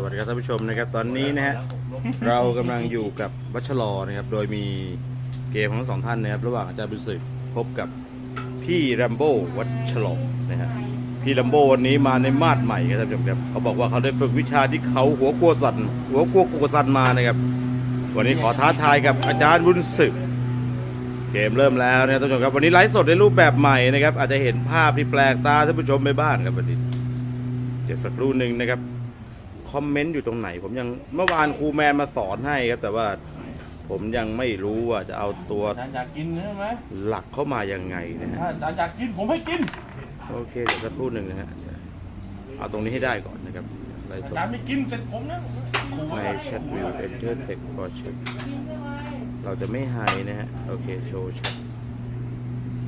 สวัสดีครับท่านผู้ชมนะครับ ตอนนี้นะฮะเรากำลังอยู่กับวัชรอนะครับ โดยมีเกมของทั้งสองท่านนะครับ ระหว่างอาจารย์บุญสึกพบกับพี่แรมโบ้วัชรอนะฮะพี่แรมโบ้วันนี้มาในมาดใหม่ครับท่านผู้ชมครับเขาบอกว่าเขาได้ฝึกวิชาที่เขาหัวกลัวสันหัวกลัวกลัวสันมานะครับ วันนี้ขอท้าทายกับอาจารย์บุญสึกเกมเริ่มแล้วนะครับท่านผู้ชมครับวันนี้ไลฟ์สดในรูปแบบใหม่นะครับ อาจจะเห็นภาพที่แปลกตาท่านผู้ชมไปบ้างครับวันนี้เดี๋ยวสักครู่หนึ่งนะครับ คอมเมนต์อยู่ตรงไหน ผมยังเมื่อวานครูแมนมาสอนให้ครับ แต่ว่าผมยังไม่รู้ว่าจะเอาตัวอาจารย์อยากกินใช่ไหมหลักเข้ามายังไงนะฮะถ้าอาจารย์อยากกินผมให้กิน โอเคเดี๋ยวสักครู่หนึ่งนะฮะเอาตรงนี้ให้ได้ก่อนนะครับไลฟ์อาสดจารย์ไม่กินเสร็จผมนะขู่ในไว้แชทวิวเอนเตอร์เทคฟอร์ชิเราจะไม่ไฮนะฮะโอเคโชว์แชท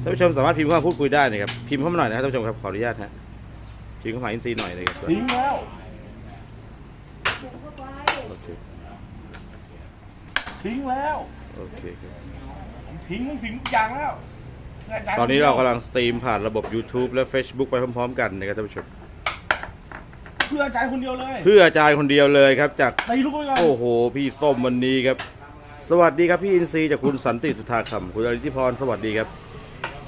ท่านผู้ชมสามารถพิมพ์เข้ามาพูดคุยได้นะครับพิมพ์เข้ามาหน่อยนะครับท่านผู้ชมครับขออนุญาตฮะพิมพ์เข้ามาอินซีหน่อยนะครับ ทิ้งแล้ว โอเค ทิ้งแล้วโอเคครับผมทิ้งทุกสิ่งทุกอย่างแล้วาจย์ตอนนี้เรากำลังสตรีมผ่านระบบ YouTube และ Facebook ไปพร้อมๆ กันนะครับท่านผู้ชมเพื่ออาจารย์คนเดียวเลยเพื่ออาจารย์คนเดียวเลยครับ จากตีลูกไปก่อนโอ้โห พี่ส้มวันนี้ครับ สวัสดีครับพี่อินซีจากคุณสันติสุธาคำคุณอริธิพรสวัสดีครับ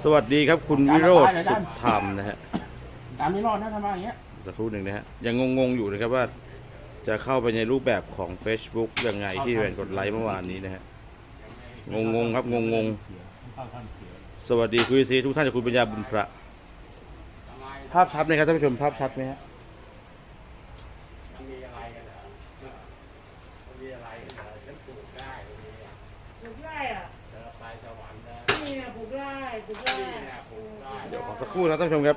สวัสดีครับคุณวิโรธสุดธรรมนะฮะอาจารย์ไม่รอดนะทำมาอย่างเงี้ยสักครู่หนึ่งนะฮะยังงงๆอยู่นะครับว่า จะเข้าไปในรูปแบบของ Facebook ยังไงที่เป็นกดไลค์เมื่อวานนี้นะฮะ งงๆครับงงๆสวัสดีคุณอินซีทุกท่านจากคุณปัญญาบุญพระ ภาพชัดไหมครับท่านผู้ชมภาพชัดไหมฮะปลูกได้อะนี่นะปลูกได้ปลูกได้ เดี๋ยวขอสักครู่นะท่านผู้ชมครับ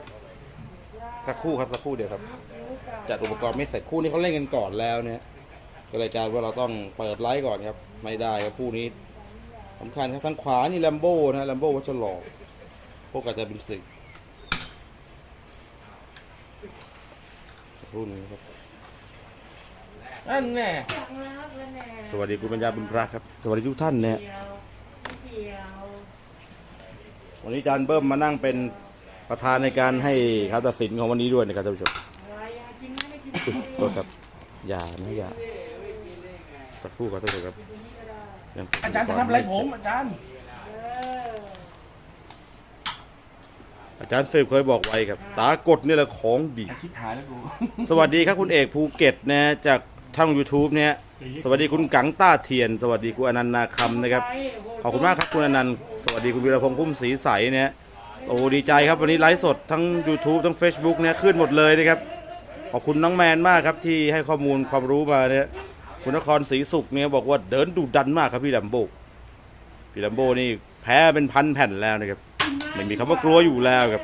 สักครู่ครับสักครู่เดียวครับ จัดอุปกรณ์ไม่เสร็จคู่นี้เขาเล่นกันก่อนแล้วเนี่ยก็เลยกลายว่าเราต้องเปิดไลฟ์ก่อนครับ ไม่ได้ครับคู่นี้สำคัญครับทางขวานี่แลมโบ้นะแลมโบ้วัชรอกพวกอาจจะเป็นสิสักครู่นึงครับนั่นแน่สวัสดีคุณปัญญาบุญพระครับ สวัสดีทุกท่านเดียวเดียววันนี้อาจารย์เบิ้มมานั่งเป็นประธานในการให้ครับตัดสินของวันนี้ด้วยนะครับท่านผู้ชม อะไรอะกินไหม ไม่กินอุ๊ยโทษครับอย่านะอย่าสักครู่ครับท่านผู้ชมครับงอาจารย์จะทำอะไรผมอาจารย์เอออาจารย์สืบเคยบอกไว้ครับ ตากดนี่แหละของดีไอชิบหายแล้วกูสวัสดีครับคุณเอกภูเก็ตนะจากทาง YouTube เนี่ยสวัสดีคุณกังต้าเทียน สวัสดีคุณอนันต์นาคำนะครับขอบคุณมากครับคุณอนันต์สวัสดีคุณวีรพงษ์พุ่มศรีใสเนี่ยโอ้ดีใจครับวันนี้ไลฟ์สดทั้ง YouTube ทั้ง Facebook เนี่ยขึ้นหมดเลยนะครับข อบคุณน้องแมนมากครับที่ให้ข้อมูลความรู้มาเนี่ยคุณนครศรีสุขเนี่ยบอกว่าเดินดุดันมากครับพี่ลัมโบพี่ลัมโบนี่แพ้เป็นพันแผ่นแล้วนะครับไม่มีคำว่ากลัวอยู่แล้วครับ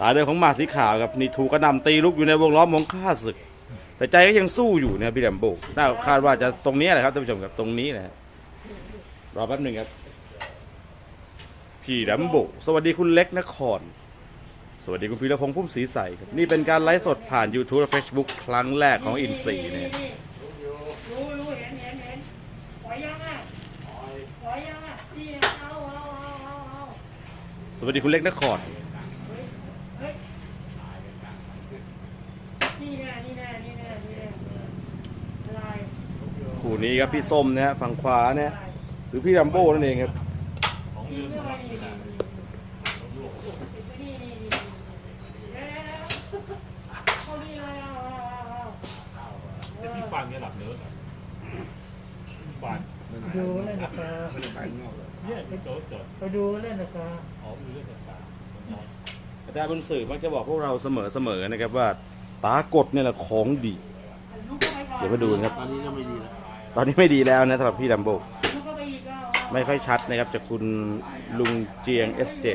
ตาเดินของมาสีขาวครับนี่ถูกกระนำตีลุกอยู่ในวงล้อมของข้าศึก แต่ใจก็ยังสู้อยู่นะพี่แลมโบน่าคาดว่าจะตรงนี้แหละครับท่านผู้ชมครับตรงนี้นะฮะรอแป๊บหนึ่งครับพี่แลมโบสวัสดีคุณเล็กนคร สวัสดีคุณพีรพงษ์พุ่มศรีใสครับนี่เป็นการไลฟ์สดผ่าน YouTube และ Facebook ครั้งแรกของอินซีเนี่ยรู้รู้เห็นเห็นเห็นปล่อยยังอะปล่อยยังอะที่เอาเอาเอาเอาเอาสวัสดีคุณเล็กนครเฮ้ยนี่แน่นี่แน่นี่แน่นี่แน่อะไรคู่นี้ครับพี่ส้มนะฮะฝั่งขวาเนี่ยหรือพี่แลมโบนั่นเองครับนี่เข้ามานี่นี่นี่นี่นี่เดี๋ยวเข้านี่เลยเอาเอา เอาเอาพี่ปานเนี่ยหลับเนื้อพี่ปานดูเล่นนะคะเนี่ยพี่โจ๊กเกิดไปดูเล่นนะคะอ๋อมีเรื่องต่างอาจารย์บุญสื่อมักจะบอกพวกเราเสมอเสมอนะครับว่า ตากดเนี่ยแหละของดี เดี๋ยวมาดูนะครับ ตอนนี้ก็ไม่ดีแล้วตอนนี้ไม่ดีแล้วนะสำหรับพี่แลมโบไม่ค่อยชัดนะครับจากคุณลุงเจียง SJ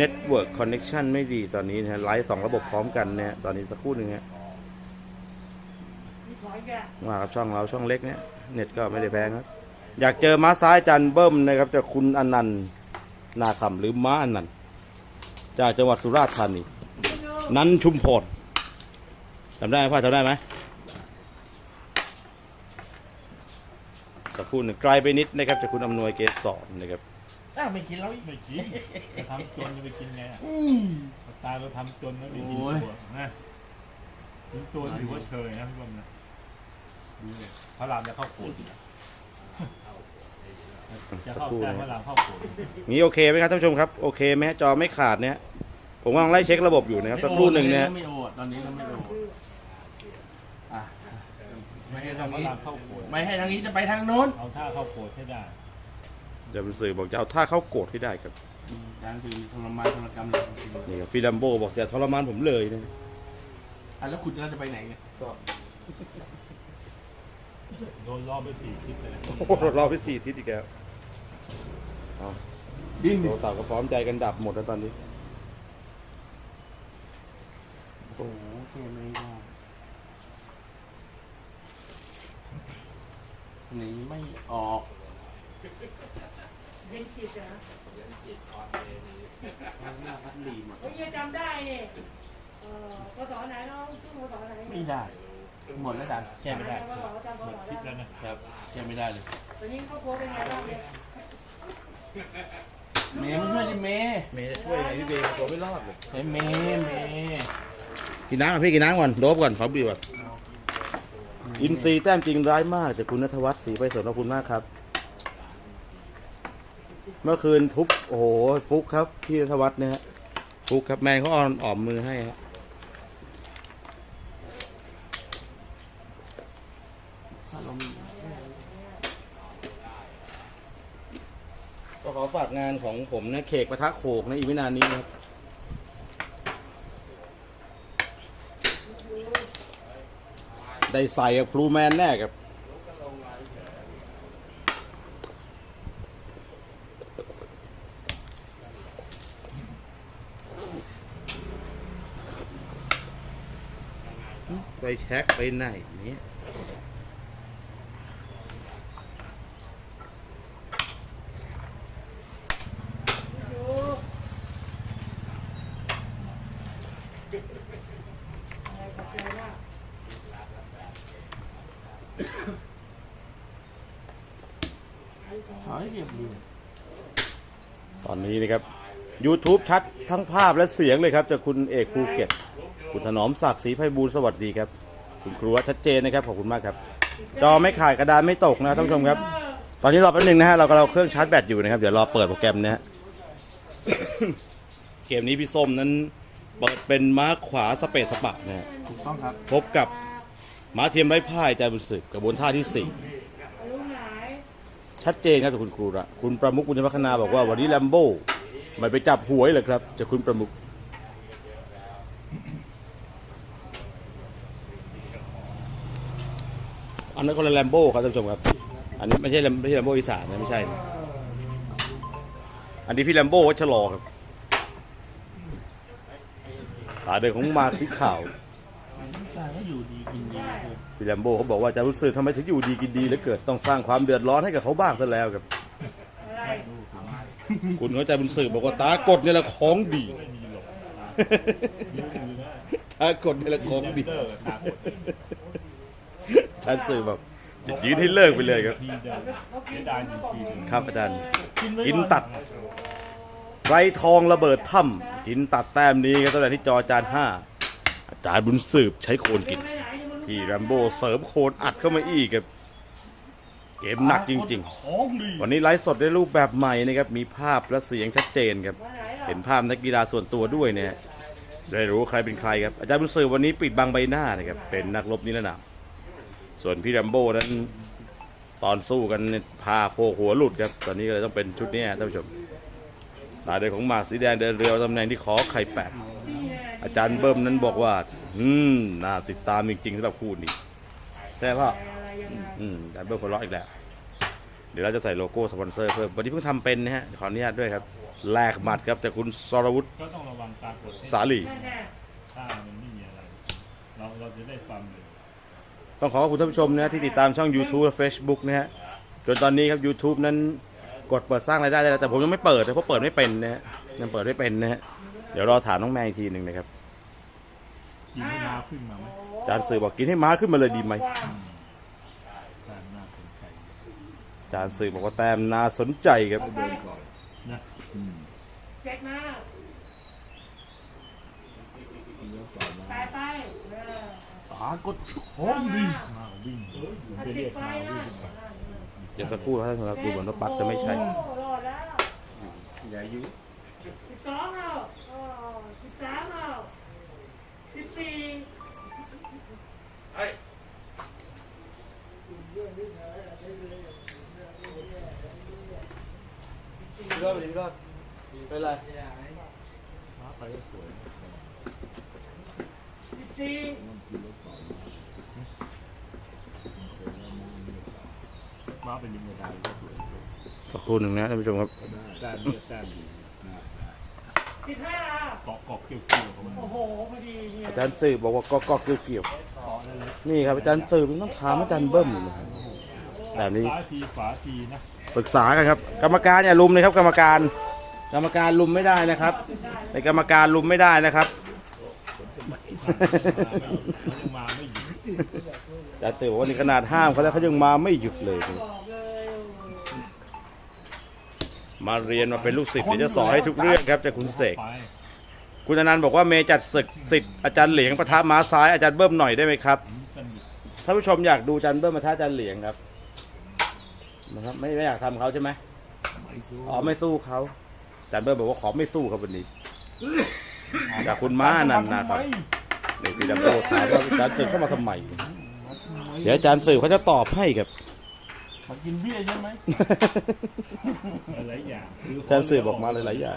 Network Connection ไม่ดีตอนนี้นะไลฟ์สองระบบพร้อมกันนะฮะตอนนี้สักครู่หนึ่งฮะมีขออีกอะ มากับช่องเราช่องเล็กเนี่ยเน็ตก็ไม่ได้แพงครับ อยากเจอม้าซ้ายจันเบิ้มนะครับจากคุณอนันต์นาคำหรือม้าอนันต์จากจังหวัดสุราษฎร์ธานีนันชุมพรจำได้ไหมพ่อจำได้ไหมสักครู่หนึ่งไกลไปนิดนะครับจากคุณอำนวยเกษรนะครับอ้าวไม่กินแล้วอีกๆไม่กินจะทำจนจะไปกินไงอะตายเราทำจนแล้วไม่กินโอ้ยตัวนะตัวถือว่าเชยนะพี่บอมนะ ดูเลยพระรามจะเข้าโขดจะเข้าแต้มพระรามเข้าโขดนี้โอเคไหมครับท่านผู้ชมครับ โอเคไหมฮะจอไม่ขาดเนี่ย ผมกำลังไล่เช็คระบบอยู่นะครับสักครู่หนึ่งเนี่ยไม่โอดตอนนี้เราไม่โอดอะไม่ให้ทางพระนี้รามเข้าโขดไม่ให้ทางนี้จะไปทางโน้นเอาท่าเข้าโขดให้ได้จะเป็นสื่อบอกจะเอาท่าเข้าโกรธให้ได้ครับจานคือทรมานทรกรรมเลยจริงนี่ครับพี่ดัมโบบอกจะทรมานผมเลยนะๆอะแล้วคุณจะไปไหนเนี่ยโดนรอบไปสี่ทิศเลยนะโอ้โหรอไปสี่ทิศอีกแล้วดิ้นโทดิรศัพท์ก็พร้อมใจกันดับหมดแล้วตอนนี้ โอ้โหเท่ไม่ได้หนีไม่ออกเย็นจิตนะหน้าพัดลีหมดเฮ้ยยังจำได้เนี่ยเออพศไหนน้องชื่อพศไหนไม่ได้ หมดแล้วจานแก้ไม่ได้พศจำพศทิศได้แล้วนะครับแก้ไม่ได้เลยตอนนี้ครอบครัวเป็นไงบ้างเนี่ยเมย์ไม่ช่วยดิเมย์เมย์จะช่วยไงพี่เบย์ตัวไม่รอดเลยเฮ้ยเมย์เมย์กินน้ำก่อนพี่กินน้ำก่อนโดบก่อนขอบีบก่อนอินซีแต้มจริงร้ายมากจากคุณนัทวัฒน์ศรีไปสนขอบคุณมากครับ เมื่อคืนทุบโอ้โหฟุกครับพี่นัทวัฒน์เนี่ยฮะฟุกครับแมนเขาอ่อนอ่อมมือให้ฮะ ก็ขอฝากงานของผมนะเคกปะทะโขกนะอีกไม่นานนี้นะครับได้ใส่กับครูแมนแน่ครับไปแช็คไปไหนเนี่ยอะไรกับใจมาก ถอยเรียบดี ตอนนี้นะครับ YouTube ชัดทั้งภาพและเสียงเลยครับจากคุณเอกภูเก็ต คุณถนอมศักดิ์ศรีไพบูลย์สวัสดีครับ คุณครูวัดชัดเจนนะครับขอบคุณมากครับ จอไม่ขาดกระดานไม่ตกนะท่านผู้ชมครับ ตอนนี้รอแป๊บนึงนะฮะเรากำลังเครื่องชาร์จแบตอยู่นะครับ เดี๋ยวรอเปิดโปรแกรมนะฮะ เกมนี้พี่ส้มนั้นเปิดเป็นม้าขวาสเปซสปะนะฮะถูกต้องครับ พบกับม้าเทียมไร้พ่ายใจบุญสืบกระบวนท่าที่สี่ลูกไหนชัดเจนครับจากคุณครูละคุณประมุขบุญพัฒนาบอกว่าวันนี้แลมโบ้ ไม่ไปจับหวยเลยครับจากคุณประมุขอันนั้นคนละแลมโบ้ครับท่านผู้ชมครับ อันนี้ไม่ใช่แลมไม่ใช่แลมโบ้อีสานนะไม่ใช่นะอันนี้พี่แลมโบ้วัชรอครับขาเดินของมาสีขาวชายก็อยู่ดีกินดีพี่แลมโบ้เขาบอกว่าจะรู้สึกทำไมถึงอยู่ดีกินดีเหลือเกิดต้องสร้างความเดือดร้อนให้กับเขาบ้างซะแล้วครับ คุณเข้าใจบุญสืบบอกว่าตากดเนี่ยแหละของดีไม่มีหลบตากดเนี่ยแหละของดีเลิกตากดท่านสื่อบอกจะยืนให้เลิกไปเลยครับทีเดิมเสียดายจริงๆครับอาจารย์ไว้กินตัดไรทองระเบิดถ้ำกินตัดแต้มนี้ครับตั้งแต่ที่จออาจารย์ห้าอาจารย์บุญสืบใช้โคนกินไปไหนจะมารู้พี่แรมโบ้เสริมโคนอัดเข้ามาอีกครับ เกมหนักจริงของดีๆวันนี้ไลฟ์สดได้รูปแบบใหม่นะครับ มีภาพและเสียงชัดเจนครับวันไหนล่ะเห็นภาพนักกีฬาส่วนตัวด้วยเนี่ยจะได้รู้ใครเป็นใครครับ อาจารย์บุญสือวันนี้ปิดบังใบหน้านะครับ เป็นนักรบนิรนาม ส่วนพี่แรมโบ้นั้นตอนสู้กันเนี่ยพาโพกหัวหลุดครับ ตอนนี้ก็เลยต้องเป็นชุดนี้ท่านผู้ชมตาเดินของหมากสีแดงเดินเรือตำแหน่งที่ขอไข่แปดนี่ไงอาจารย์เบิ้มนั้นบอกว่า อืม น่าติดตามจริงๆสำหรับคู่นี้ใช่พ่อ อะไรยังไงอืมอาจารย์เบิ้มคนร้องอีกแล้ว เดี๋ยวเราจะใส่โลโก้สปอนเซอร์เพิ่มวันนี้เพิ่งทำเป็นนะฮะ ขออนุญาตด้วยครับแลกหมัดครับจากคุณสรวุฒิก็ต้องระวังตากดให้สาลีแน่แน่ถ้ามันไม่มีอะไร เราเราจะได้ความเร็วต้องขอขอบคุณท่านผู้ชมนะที่ติดตามช่อง YouTube และ Facebook นะฮะจนตอนนี้ครับ YouTube นั้นกดเปิดสร้างรายได้ได้แล้วแต่ผมยังไม่เปิดนะเพราะเปิดไม่เป็นนะฮะยังเปิดไม่เป็นนะฮะเดี๋ยวรอถามน้องแมงอีกทีหนึ่งนะครับกินให้มาขึ้นมาไหมอาจารย์สื่อบอกกินให้ม้าขึ้นมาเลยดีไหม กว่า ตามหน้าสนใจ อา จารย์สื่อบอกว่าแต้มน่าสนใจครับไปนะอืมเจ็ดมาแปดไปเออากดโค้งวิ่งมาวิ่งผมจะติเรียดกไฟมานะวิ่งมาเดี๋ยวสักครู่ท่านครับดูเหมือนว่าปลั๊กจะไม่ใช่โอ้รอดแล้วอย่ายุ่งสิบสองเอาอ๋อสิบสามเอาสิบสี่ อดไปรอดเป็นไรมาไปก็สวยสิบสี่มาเป็นลิงกระดาษก็สวยสักครู่หนึ่งนะท่านผู้ชมครับแต้มเลือดแต้มดีสิบห้าเอาเกาะเกาะเกี่ยวเกี่ยวของมันโอ้โหพอดีเนี่ยอาจารย์สืบบอกว่าก็ก็เกี่ยวเกี่ยวนี่ครับอาจารย์สืบต้องถามอาจารย์เบิ้มนะครับแบบนี้ซ้ายทีขวาทีนะ ปรึกษากันครับ กรรมการอย่าลุมเลยครับ กรรมการ กรรมการลุมไม่ได้นะครับในกรรมการลุมไม่ได้นะครับเขายังมาไม่หยุดอาจารย์สืบบอกว่านี่ขนาดห้ามเขาแล้วเขายังมาไม่หยุดเลย มาเรียนมาเป็นลูกศิษย์เดี๋ยวจะสอนให้ทุกเรื่องครับจากคุณเสกคุณอนันต์บอกว่าเมจัดศึกศิษย์อาจารย์เหลียงปะทะม้าซ้ายอาจารย์เบิ้มหน่อยได้ไหมครับท่านผู้ชมอยากดูอาจารย์เบิ้มปะทะอาจารย์เหลียงครับ นะครับไม่ไม่อยากทำเขาใช่ไหมไม่สู้อ๋อไม่สู้เขาอาจารย์เบิ้มบอกว่าขอไม่สู้ครับวันนี้จากคุณม้าอนันต์นะครับเดี๋ยวพี่ดัมโบถามว่าอาจารย์สืบเข้ามาทำไมเดี๋ยวอาจารย์สืบเขาจะตอบให้ครับ มากินเบี้ยใช่ไหมหลายอย่างอาจารย์สืบบอกมาหลายๆอย่าง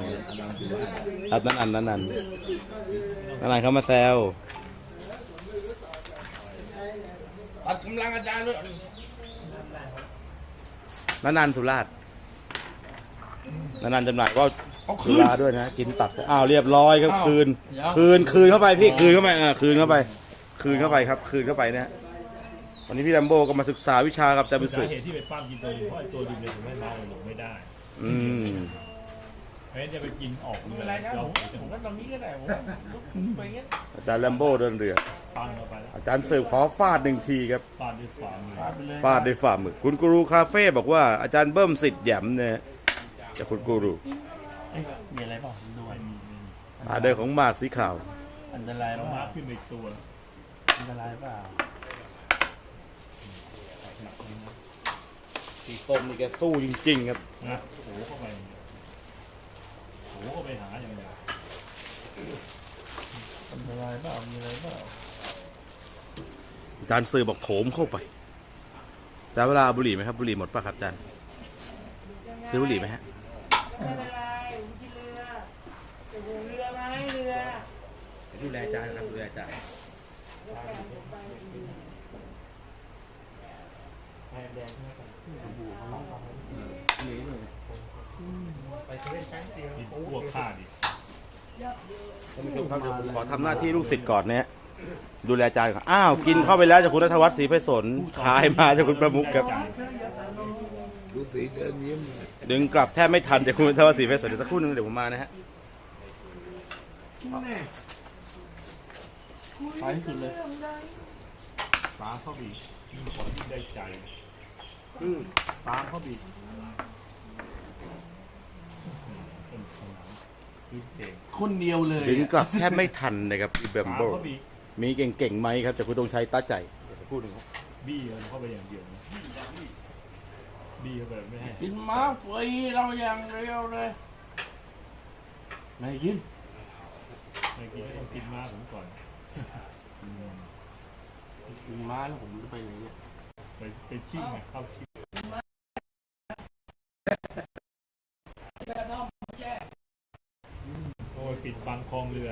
ครับนั่นอันนั้นอันนั่นอันเขามาแซว ตัดกำลังอาจารย์ด้วย นั่นอันสุราษฎร์นั่นอันจำหน่ายก็เอาสุคืนราด้วยนะ กินตัดอ้าวเรียบร้อยครับอ้าวคืน เดี๋ยว คืนคืนเข้าไปพี่คืนเข้าไปอ่าคืนเข้าไป คืนเข้าไปครับ คืนเข้าไปนะฮะวันนี้พี่ดัมโบก็มาศึกษาวิชากับอาจารย์บุสาษเหตุที่ไปฟาร์มกินตัวนี้เพราะไอ้ตัวดิบเลยถึงไม่เมาหลงไม่ได้ อืม เพราะฉะนั้นจะไปกินออกไม่เป็นไรครับผมผมก็ตรงนี้ก็ได้ผมลุกไปงั้นอาจารย์แลมโบเดินเรือ ปังเข้าไปแล้วอาจารย์สืบขอฟาดหนึ่งทีครับฟาดด้วยขวามือฟาดไปเลยฟาดด้วยฝ่ามือ คุณกูรูคาเฟ่บอกว่าอาจารย์เบิ้มสิทธิ์แหยมเนี่ยจากคุณกูรูเอ้ยมีอะไรเปล่าดูไม่มีไม่มีอาเดินของหมากสีขาว อันตรายแล้วเปมาล่าขึ้นไปอีกตัวอันตรายเปล่าสีส้มนี่แกสู้จริงๆครับนะโผล่เข้าไปโผล่ เข้าไปหาอย่างเดียวอันตรายเปล่ามีอะไรเปล่าอาจารย์สืบบอกโถมเข้าไปอาจารย์เวลาเอาบุหรี่ไหมครับ บุหรี่หมดป่ะครับอาจารย์ซื้อบุหรี่ไหมฮะไม่เป็นไรผมกินเรือโอ้โหเรือไหมเรือดูแลอาจารย์ครับดูแลอาจารย์กิน พวกข้าดิท่านผู้ชมครับเดี๋ยวผมขอทำหน้าที่ลูกศิษย์ก่อนเนี่ยดูแลอาจารย์ก่อนอ้าวกินเข้าไปแล้วจากคุณนัทวัฒน์ศรีไพศลขายมาจากคุณประมุขครับดูสีเดินยิ้มดึงกลับแทบไม่ทันจากคุณนัทวัฒน์ศรีไพศลเดี๋ยวสักครู่นึงเดี๋ยวผมมานะฮะไปที่สุดเลยตามเข้าบียิ่งคนที่ได้ใจตามเข้าบีเป็นขนาด คือเก่งคนเดียวเลยดึงกลับแทบไม่ทันนะครับอีแบตามมโบเข้าบีมีเก่งๆไหมครับจากคุณตรงชัยตาใจเดี๋ยวสักครู่นึงครับบี้มันเข้าไปอย่างเดียวนะบี้เข้าไปไม่ให้กินม้าฟรีเราอย่างเดียวเลยไม่กินไม่กินต้องกินม้าผมก่อนกินม้าแล้วผมจะไปไหนเนี่ยไปไปชิ่งไงเข้าชิ่งโอ้ยปิดบัง คลองเรือ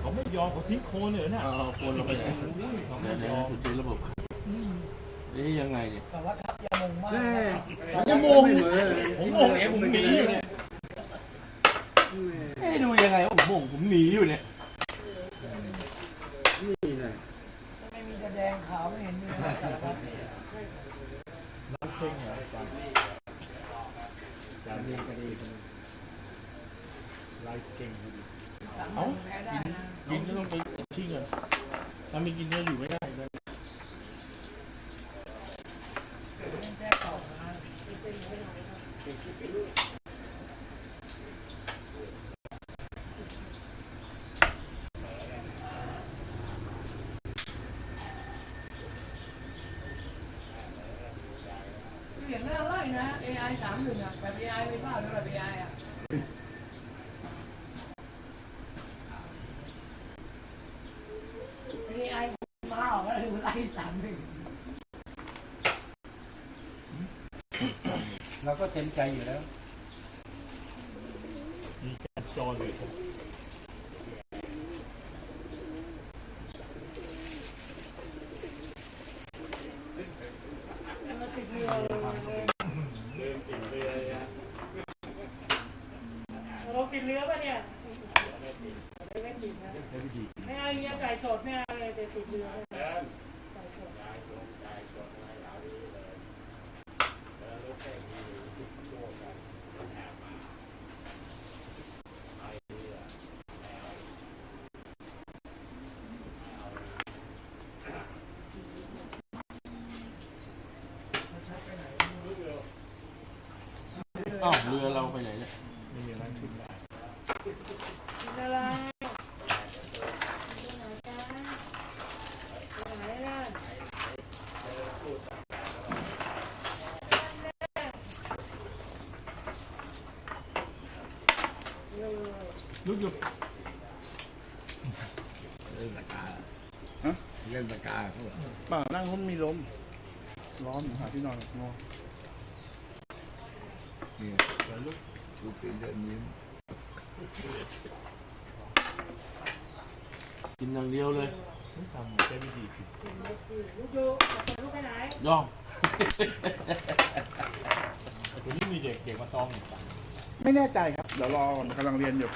เขาไม่ยอมเขาทิ้งโคลนเลยน่ะเอาคนเราไปไหนเขาเดี๋ไม่ยวยเดี๋ยวอม ถูกใช้ระบบนี่ยังไงเนี่ยแต่ว่าครับยามงมากมันจะโมงผมโมงเนี่ยผมหนีอยู่เนี่ยเอ้ยดูยังไงว่าผมโมงผมหนีอยู่เนี่ยไม่มีกระแดงขาวไม่เห็นมีอะไรแต่ละครับน้ำเข่งเหรออาจารย์ เราเก่งอยเอ้ายินก็ต้องไปที่เงินถ้าไม่กินก็อยู่ไม่ได้เลยเสียหน้าไล่นะ AI สามหนึ่งอะแบบ AI ไม่บ้าหรือแบบ AI อะ ก็เต็มใจอยู่แล้ว มีการจอเลย ติดเรือเราติดเรือป่ะเนี่ยไม่ติดนะ ใช้วิธี ไม่เอาเลี้ยงไก่สดไม่เอาเลยแต่ติดเรือไก่สด อ้าวเรือเราไปไหนเนี่ยไม่มีอะไรขึ้นได้กินอะไรกินไหนจ้ากินไหนล่ะเออลุกอยู่เล่นตะกาเล่นตะกาเขาเหรอป่านั่งล้มมีลมร้อนหาที่นอนงอเนี่ยเดี๋ยวลุกทุกสีเดินยิ้มกินอย่างเดียวเลยทำใช้วิธีผิดลูกอยู่ลูกไปไหนย่องแต่ตัวนี้มีเด็กเด็กมาซ้อมอีกไม่แน่ใจครับ เดี๋ยวรอก่อนกำลังเรียนอยู่